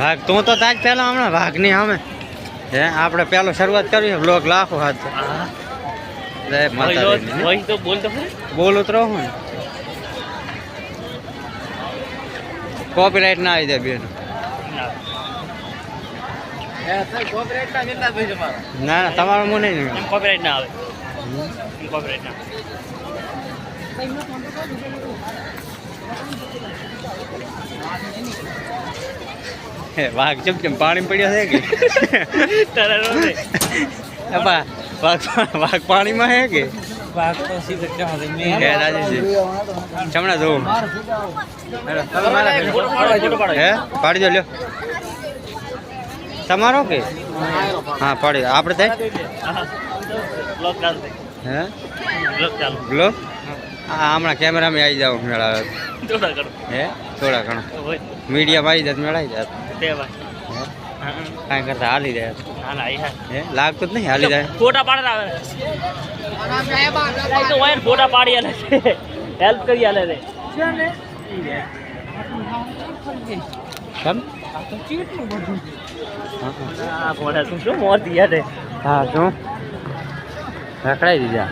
ભાગ તું તો તાજ પહેલા હમણાં ભાગની સામે હે આપણે પહેલો શરૂઆત કરવી બ્લોક લાખો હાથ બોલ ઉતરો હું. કોપીરાઇટ ના આવી જાય બેન. ના. ના તમારું મને નહીં એમ ના આવે. એમ ના હે, વાઘ ચમ ચમ પાણી પડ્યો છે કે? તારા વાઘ વાઘ પાણીમાં હે કે? વાઘ તો સીધો ચા દે. હે રાજીજી ચમણા જોઉં. હે પાડી દો લ્યો. તમારો કે? હા પાડી. આપણે થાય? હા. બ્લોક હમણાં કેમેરામાં આવી જાવ મેળાવે થોડા કરો. હે થોડા ઘણા. મીડિયામાં આવી જાત મેળાવી જાત. કાંઈ કરતા હાલી જાય. ના, ના, હે. લાગતું જ નહીં હાલી જાય. ફોટા પાડે આવે. તો ફોટા પાડી આલે છે. હેલ્પ કરી આલે દિયા હા શું? રખડાઈ દીધા.